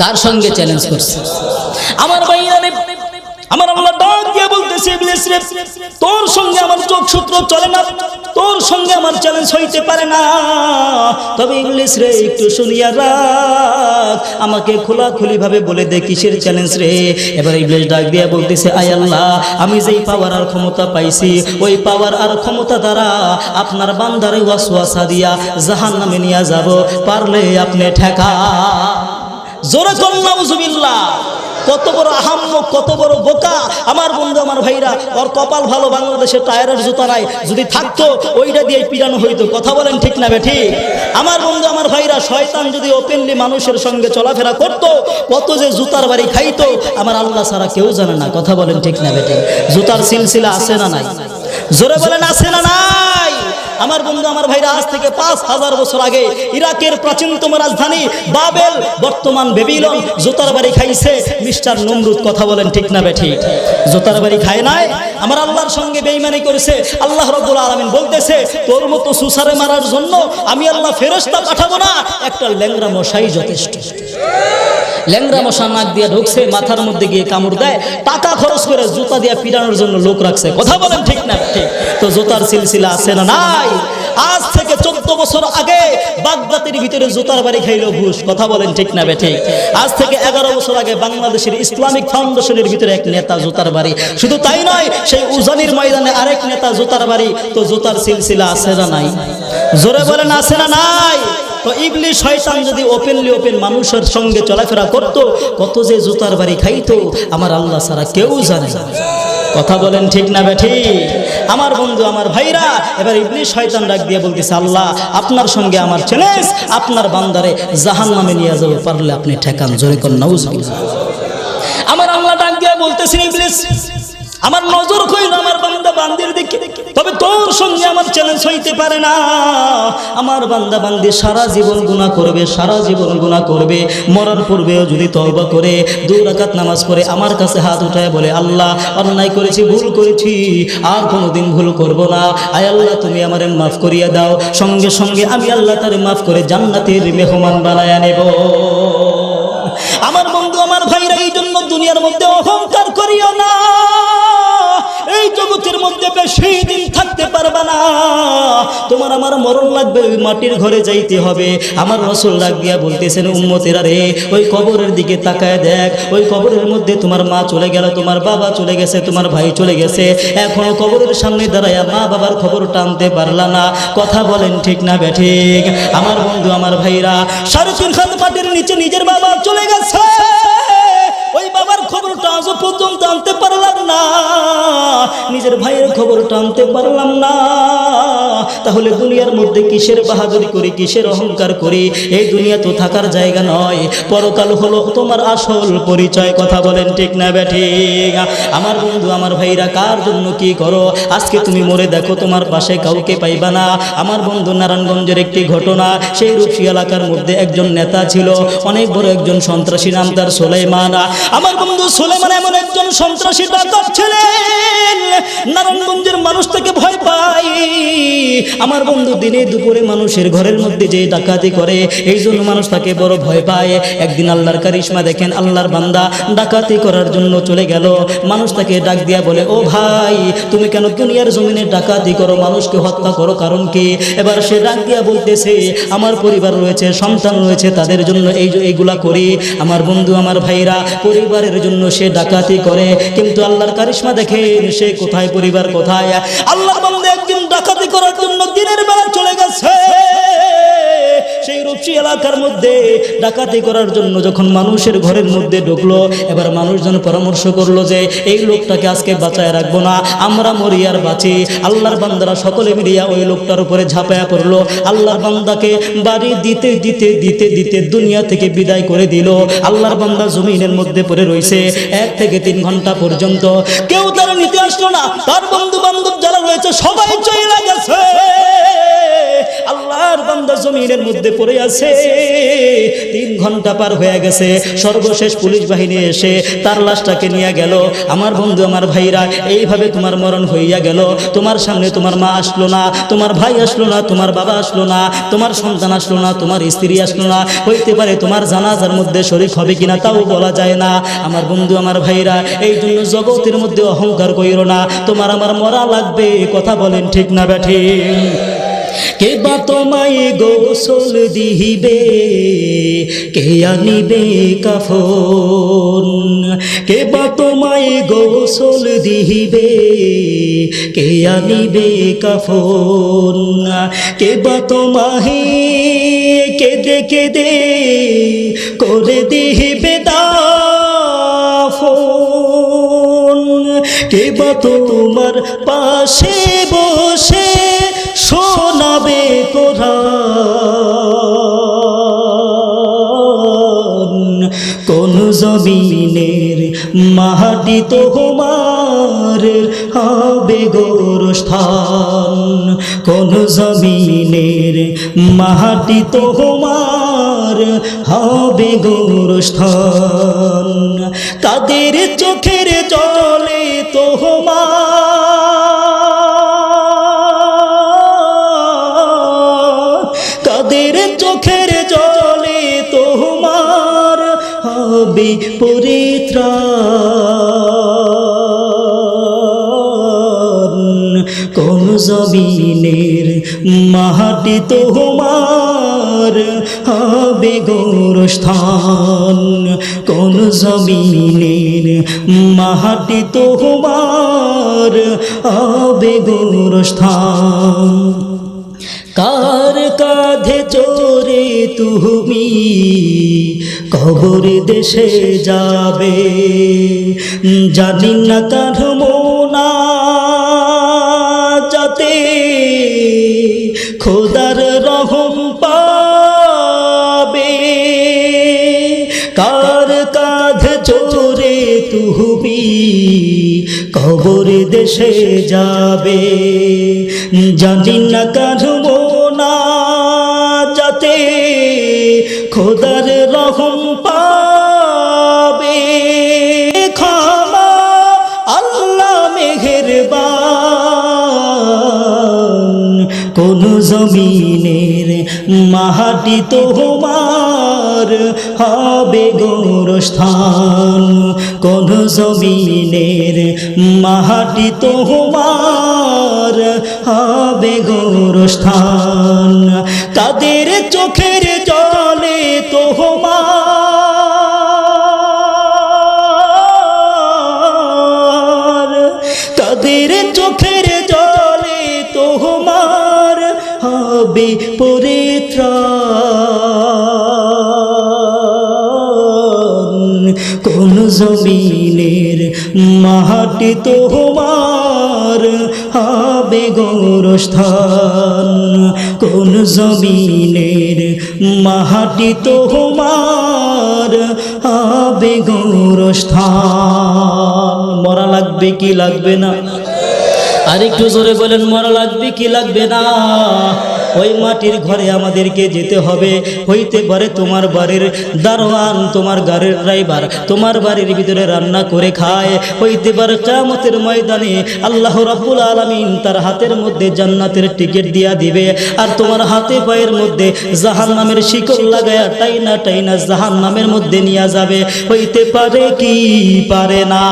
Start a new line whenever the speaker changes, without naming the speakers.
কার সঙ্গে চ্যালেঞ্জ করছে? আমার ভাইরা আমার আল্লাহ ডাক দিয়ে বলতেছে ইবলিস রে তোর সঙ্গে আমার যোগ সূত্র চলে না, তোর সঙ্গে আমার চ্যালেঞ্জ হইতে পারে না। তবে ইংলিশ রে একটু শুনিয়া রাখ, আমাকে খোলাখুলি ভাবে বলে দে কিসের চ্যালেঞ্জ রে। এবার ইংলিশ ডাক দিয়ে বলতেছে, আয় আল্লাহ, আমি যেই পাওয়ার আর ক্ষমতা পাইছি, ওই পাওয়ার আর ক্ষমতা দ্বারা আপনার বান্দারে ওয়াসওয়াসা দিয়া জাহান নামে নিয়ে যাব, পারলে আপনি ঠেকা। জোরে কল্লাউজুবিল্লাহ কত বড় আহাম্ম কত বড় বোকা। আমার বন্ধু, আমার ভাইরা, ওর কপাল ভালো বাংলাদেশের টায়ারের জুতা নাই। যদি থাকতো, ওইটা দিয়ে পিরানো হইতো। কথা বলেন ঠিক না, বেঠি? আমার বন্ধু, আমার ভাইরা, শয়তান যদি ওপেনলি মানুষের সঙ্গে চলাফেরা করত, কত যে জুতার বাড়ি খাইতো, আমার আল্লাহ ছাড়া কেউ জানে না। কথা বলেন ঠিক না, বেঠি? জুতার সিলসিলা আছে না নাই? জোরে বলেন, আছে না নাই? আমার বন্ধু, আমার ভাইরা, আজ থেকে পাঁচ হাজার বছর আগে ইরাকের প্রাচীনতম রাজধানী বাবেল, বর্তমান বেবিলন, জোতার বাড়ি খাইছে। মিস্টার নমরুদ কথা বলেন ঠিক না বেঠি জোতার বাড়ি খায় নাই? আমার আল্লাহর সঙ্গে বেইমানি করেছে। আল্লাহ রব্বুল আলামিন বলতেছে, তোর মতো সুসারে মারার জন্য আমি আল্লাহ ফেরেশতা পাঠাবো না, একটা ল্যাংরা মশাই যথেষ্ট। ল্যাংরা মশা নাক দিয়ে ঢুকছে মাথার মধ্যে গিয়ে কামড় দেয় টাকা খরচ করে জুতা দিয়ে পিরানোর জন্য লোক রাখছে। কথা বলেন ঠিক না ঠিক? তো জুতার সিলসিলা আছে না নাই? আজ থেকে চোদ্দ বছর আগে বাগদাতের ভিতরে জুতার বাড়ি খাইলো ঘুষ। কথা বলেন ঠিক না বেঠিক? আজ থেকে এগারো বছর আগে বাংলাদেশের ইসলামিক ফাউন্ডেশনের ভিতরে এক নেতা জুতার বাড়ি। শুধু তাই নয় সেই উজানির ময়দানে আরেক নেতা জুতার বাড়ি। তো জুতার সিলসিলা আছে না নাই? জোরে বলেন আছে না নাই? তো ইবলি শয়তান যদি ওপেনলি ওপেন মানুষের সঙ্গে চলাফেরা করত, কত যে জুতার বাড়ি খাইতো, আমার আল্লাহ ছাড়া কেউ জানে। কথা বলেন ঠিক না বেঠি আমার বন্ধু, আমার ভাইরা, এবার ইবলি শয়তান ডাক দিয়ে বলতেছে, আল্লাহ, আপনার সঙ্গে আমার চ্যালেঞ্জ আপনার বান্দারে জাহান নামে নিয়ে যাব, পারলে আপনি ঠেকান, জোরে নাউজ আমার আল্লাহ ডাক দিয়ে বলতেছেন, ইবলিস আমার নজর কইল আমার বান্দা বান্দির দিকে। তবে তোর সঙ্গে আমার চ্যালেঞ্জ হইতে পারে না। আমার বান্দা বান্দি সারা জীবন গুনাহ করবে, সারা জীবন গুনাহ করবে। মরার পূর্বেও যদি তওবা করে, দু রাকাত নামাজ পড়ে আমার কাছে হাত উঠায় বলে, আল্লাহ, অন্যায় করেছি, ভুল করেছি, আর কোনোদিন ভুল করব না। আয় আল্লাহ, তুমি আমারে মাফ করিয়া দাও। সঙ্গে সঙ্গে আমি আল্লাহ তারে মাফ করে জান্নাতের মেহমান বানায়া নেব। আমার বন্ধু, আমার ভাইরা এই জন্য দুনিয়ার মধ্যে অহংকার করিও না। বেশি দিন থাকতে পারবা না। তোমার আমার মরণ লাগবে, ওই মাটির ঘরে যাইতে হবে। আমার রসুল লাগ দিয়া বলতেছেন, উম্মতেরা রে, ওই কবরের দিকে তাকায় দেখ। ওই কবরের মধ্যে তোমার মা চলে গেল, তোমার বাবা চলে গেছে, তোমার ভাই চলে গেছে। এখনও কবরের সামনে দাঁড়াইয়া মা বাবার খবর টানতে পারলা না। কথা বলেন ঠিক না ব্যাঠিক আমার বন্ধু, আমার ভাইরা সাড়ে খান মাটির নিচে নিজের বাবা চলে গেছে। ওই বাবার খবরটা আজও পর্যন্ত আনতে পারলাম নিজের ভাইয়ের খবরটা আনতে পারলাম না। তাহলে দুনিয়ার মধ্যে কিসের বাহাদুরি করি, কিসের অহংকার করি? এই দুনিয়া তো থাকার জায়গা নয়। পরকাল হলো তোমার আসল পরিচয়। কথা বলেন ঠিক না ব্যাঠি আমার বন্ধু, আমার ভাইরা, কার জন্য কি করো? আজকে তুমি মরে দেখো, তোমার পাশে কাউকে পাইবা না। আমার বন্ধু, নারায়ণগঞ্জের একটি ঘটনা। সেই রূপসী এলাকার মধ্যে একজন নেতা ছিল। অনেক বড় একজন সন্ত্রাসী নাম তার সোলাইমান। আমার বন্ধু সোলেমান এমন একজন সন্ত্রাসী ছিলেন নারায়ণগঞ্জের মানুষ থেকে ভয় আমার বন্ধু দিনে দুপুরে মানুষের ঘরের মধ্যে যে ডাকাতি করে, এই জন্য মানুষ তাকে বড় ভয় পায়। একদিন আল্লাহর কারিশমা দেখেন, আল্লাহর বান্দা ডাকাতি করার জন্য চলে গেল। মানুষ তাকে ডাক দিয়া বলে, ও ভাই, তুমি কেন দুনিয়ার জমিনে ডাকাতি করো? মানুষকে হত্যা করো, কারণ কি? এবার সে ডাক দিয়া বলতেছে, আমার পরিবার রয়েছে, সন্তান রয়েছে, তাদের জন্য এই এইগুলা করি। আমার বন্ধু, আমার ভাইরা, পরিবারের জন্য সে ডাকাতি করে। কিন্তু আল্লাহর কারিশমা দেখেন, সে কোথায়, পরিবার কোথায়? আল্লাহ একদিন ডাকাতি এলাকার মধ্যে ডাকাতি করার জন্য যখন মানুষের ঘরের মধ্যে ঢুকলো, এবার মানুষজন পরামর্শ করল যে, এই লোকটাকে আজকে বাঁচায় রাখব না, আমরা মরি আর বাঁচি। আল্লাহর বান্দারা সকলে মিলিয়া ওই লোকটার উপরে ঝাঁপায়া পড়ল। আল্লাহর বান্দাকে বাড়ি দিতে দিতে দিতে দিতে দুনিয়া থেকে বিদায় করে দিল। আল্লাহর বান্দা জমিনের মধ্যে পড়ে রয়েছে এক থেকে তিন ঘণ্টা পর্যন্ত। কেউ তারা নিতে আসলো না। তার বন্ধু বান্ধব যারা রয়েছে, সবাই চলে গেছে। আল্লাহর বান্দা জমিনের মধ্যে পড়ে আছে। তিন ঘণ্টা পার হয়ে গেছে। সর্বশেষ পুলিশ বাহিনী এসে তার লাশটাকে নিয়ে গেল। আমার বন্ধু, আমার ভাইরা, এইভাবে তোমার মরণ হইয়া গেল। তোমার সামনে তোমার মা আসলো না, তোমার ভাই আসলো না, তোমার বাবা আসলো না, তোমার সন্তান আসলো না, তোমার স্ত্রী আসলো না। হইতে পারে তোমার জানাজার মধ্যে শরীর হবে কিনা তাও বলা যায় না। আমার বন্ধু, আমার ভাইরা, এই জন্য জগতের মধ্যে অহংকার কইরো না। তোমার আমার মরা লাগবে কথা বলেন ঠিক না ব্যাঠি কে বা তোমায় গোসল দিহিবে? কে আনিবে কাফন? কে বা তোমায় গোসল দিহিবে? কে আনিবে কাফন? কে বা তোমাহে কেদে কেদে করে দিহিবে দাফন? কে বা তোমার পাশে বসে জমিনের মাহাটি তো হোমার হবে গোরস্থান কোন জমিনের মাহাটি তো হোমার হবে গোরস্থান তাদের চোখের জলে হবে পরিত্রাণ কোন জমিনের মাহাটি তোমার হবে গোরস্থান। কোন জমিনের মাহাটি তোমার হবে গোরস্থান। কার কাঁধে চোরে তুমি কবর দেশে যাবে? জানি না কার মোনা যাতে খোদার রহম পাবে। কার কাঁধ চোরে তুমি কবর দেশে যাবে? জানি না কারবো না যাতে খোদার রহম পাবে। ক্ষমা আল্লাহ মেহেরবান। কোন জমিনের মাহাটি তোমার হবে গোরস্থান। কোন জমিনের মাহাটি তোমার হবে গোরস্থান। তাদের চোখের জলে তোমার তাদের চোখের জলে তোমার হবে পরিত্রাণ। কোন জমিনের মাহাটি তোমার হবে গৌরস্থান। কোন জমিনের মাহাটি তোমার হবে গৌরস্থান। মরা লাগবে কি লাগবে না? আরেকটু জোরে বলেন, মরা লাগবে কি লাগবে না? ওই মাটির ঘরে আমাদেরকে যেতে হবে। হইতে পারে তোমার বাড়ির দারোয়ান, তোমার গাড়ির ড্রাইভার, তোমার বাড়ির ভিতরে রান্না করে খায়। হইতে পারে কামতের ময়দানে আল্লাহ রাব্বুল আলামিন তার হাতের মধ্যে জান্নাতের টিকিট দিয়া দিবে। আর তোমার হাতে পায়ের মধ্যে জাহান নামের শিকল লাগায়া টাইনা টাইনা জাহান নামের মধ্যে নিয়ে যাবে। হইতে পারে কি, পারে না।